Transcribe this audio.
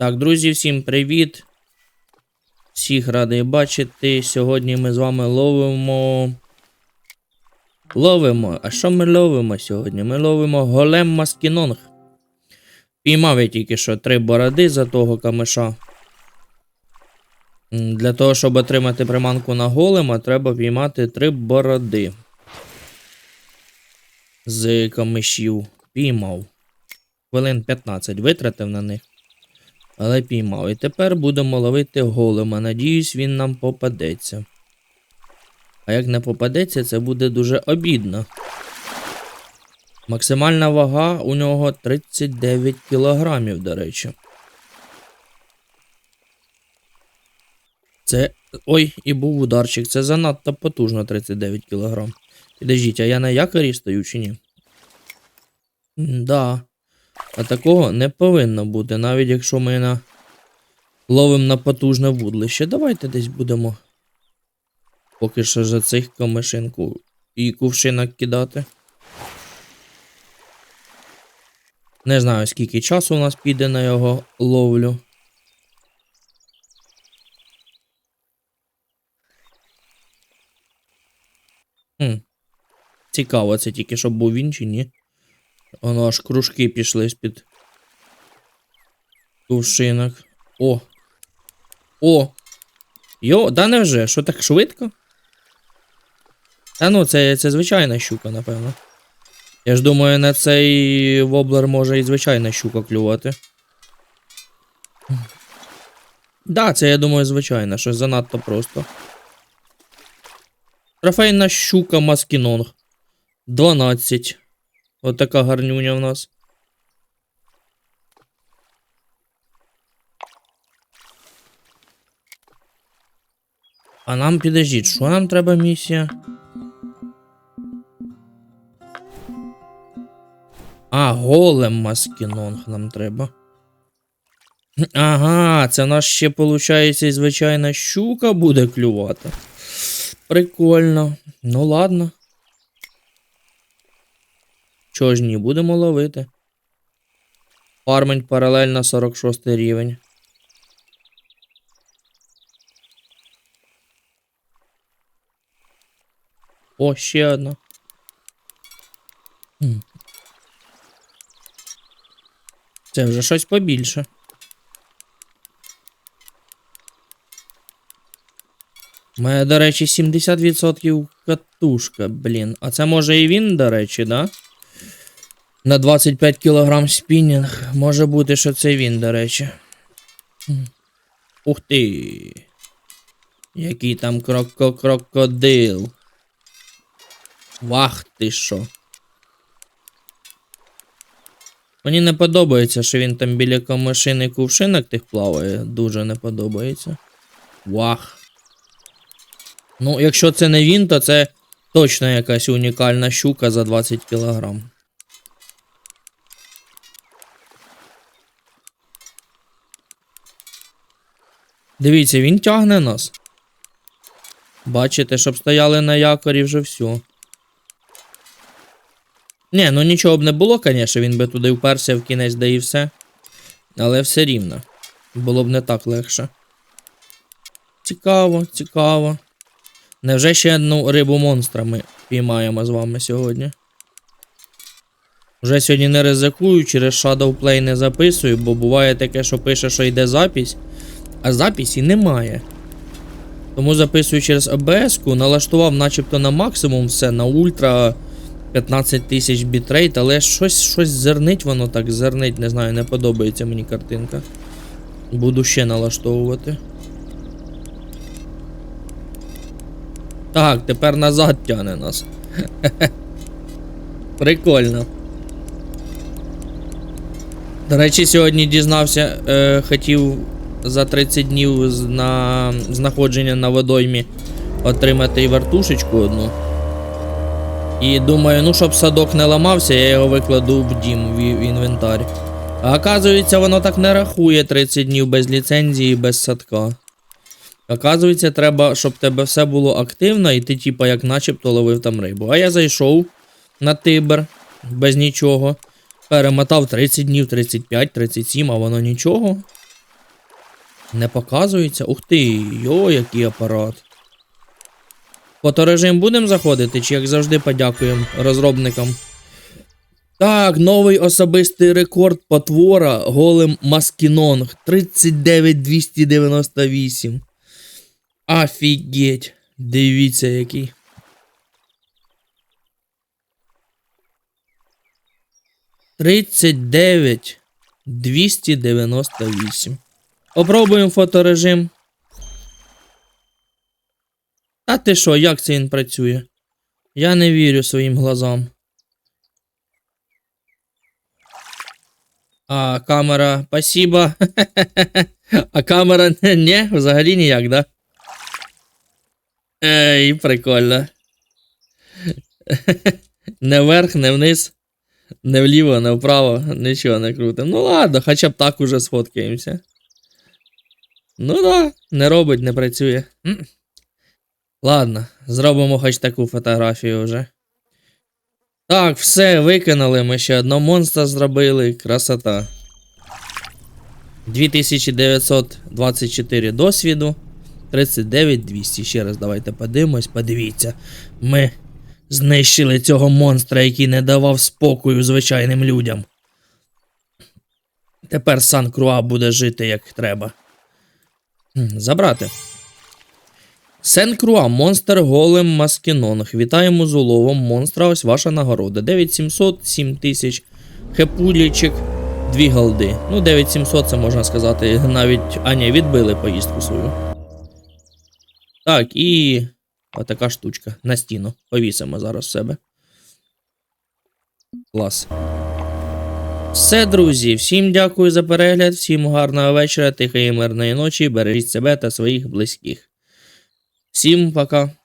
Так, друзі, всім привіт. Всіх радий бачити. Сьогодні ми з вами ловимо. Ловимо. А що ми ловимо сьогодні? Ми ловимо голем маскінонг. Піймав я тільки що три бороди за того камиша. Для того, щоб отримати приманку на голема, треба піймати три бороди. З камишів. Піймав. Хвилин 15 витратив на них. Але піймав. І тепер будемо ловити голема. Надіюсь, він нам попадеться. А як не попадеться, це буде дуже обідно. Максимальна вага у нього 39 кілограмів, до речі. Це. Ой, і був ударчик. Це занадто потужно 39 кілограм. Підождіть, а я на якорі стою чи ні? М, Да. А такого не повинно бути, навіть якщо ми на... ловимо на потужне вудлище. Давайте десь будемо поки що за цих камешинку і кувшинок кидати. Не знаю, скільки часу у нас піде на його ловлю. Хм. Цікаво, це тільки щоб був він чи ні. Воно аж кружки пішли з-під кувшинок. О! О! Йо, да невже? Що так швидко? Та ну, це, це звичайна щука, напевно. Я ж думаю, на цей воблер може і звичайна щука клювати. Да, це я думаю, звичайно, щось занадто просто. Трофейна щука маскінонг. 12. Отака гарнюня в нас. А нам підождіть, що нам треба місія? А, голем маскінонг нам треба. Ага, це в нас ще, виходить, звичайна щука буде клювати. Прикольно. Ну ладно. Чого ж ні, будемо ловити. Фармить паралельно 46 рівень. О, ще одна. Це вже щось побільше. У мене, до речі, 70% катушка, блін. А це може і він, до речі, да? На 25 кг спінінг. Може бути, що це він, до речі. Ух ти. Який там кроко крокодил. Вах ти що. Мені не подобається, що він там біля камашин і кувшинок тих плаває. Дуже не подобається. Вах. Ну, якщо це не він, то це точно якась унікальна щука за 20 кілограм. Дивіться, він тягне нас. Бачите, щоб стояли на якорі вже все. Ні, ну нічого б не було, звісно, він би туди вперся в кінець, де і все. Але все рівно. Було б не так легше. Цікаво, цікаво. Невже ще одну рибу монстра ми піймаємо з вами сьогодні? Вже сьогодні не ризикую, через Shadowplay не записую, бо буває таке, що пише, що йде запись, а записі немає. Тому записую через OBS, налаштував начебто на максимум все, на ультра 15 тисяч бітрейт, але щось щось зернить воно так, зернить, не знаю, не подобається мені картинка. Буду ще налаштовувати. Так, тепер назад тяне нас. Прикольно. До речі, сьогодні дізнався, е, хотів за 30 днів на знаходження на водоймі отримати і вертушечку одну. І думаю, ну щоб садок не ламався, я його викладу в дім в, інвентар. А оказується, воно так не рахує 30 днів без ліцензії, без садка. Оказується, треба, щоб тебе все було активно, і ти, типа, як начебто ловив там рибу. А я зайшов на Тибр без нічого. Перемотав 30 днів, 35, 37, а воно нічого. Не показується? Ух ти, йо, який апарат. Фоторежим будемо заходити, чи як завжди подякуємо розробникам. Так, новий особистий рекорд потвора голем Маскінонг 39298. Офігеть. Дивіться який. Тридцять дев'ять двісті дев'яносто вісім. Попробуємо фоторежим. Та ти що, як це він працює? Я не вірю своїм глазам. А камера, спасибо. А камера не, взагалі ніяк, да? Ей, прикольно. Не вверх, не вниз, не вліво, не вправо, нічого не крутим. Ну ладно, хоча б так уже сфоткаємося. Ну да, не робить, не працює. Ладно, зробимо хоч таку фотографію вже. Так, все, виконали. Ми ще одного монстра зробили. Красота. 2924 досвіду. 39200. Ще раз давайте подивимось. Подивіться. Ми знищили цього монстра, який не давав спокою звичайним людям. Тепер Сан Круа буде жити як треба. Забрати. Сен Круа, монстр голем Маскінонг. Вітаємо з уловом монстра. Ось ваша нагорода. 9700, 7000 хепулічик, 2 голди. Ну, 9700 це можна сказати. Навіть. А ні, відбили поїздку свою. Так, і. Отака штучка. На стіну. Повісимо зараз в себе. Клас. Все, друзі, всім дякую за перегляд, всім гарного вечора, тихої мирної ночі. Бережіть себе та своїх близьких. Всім пока.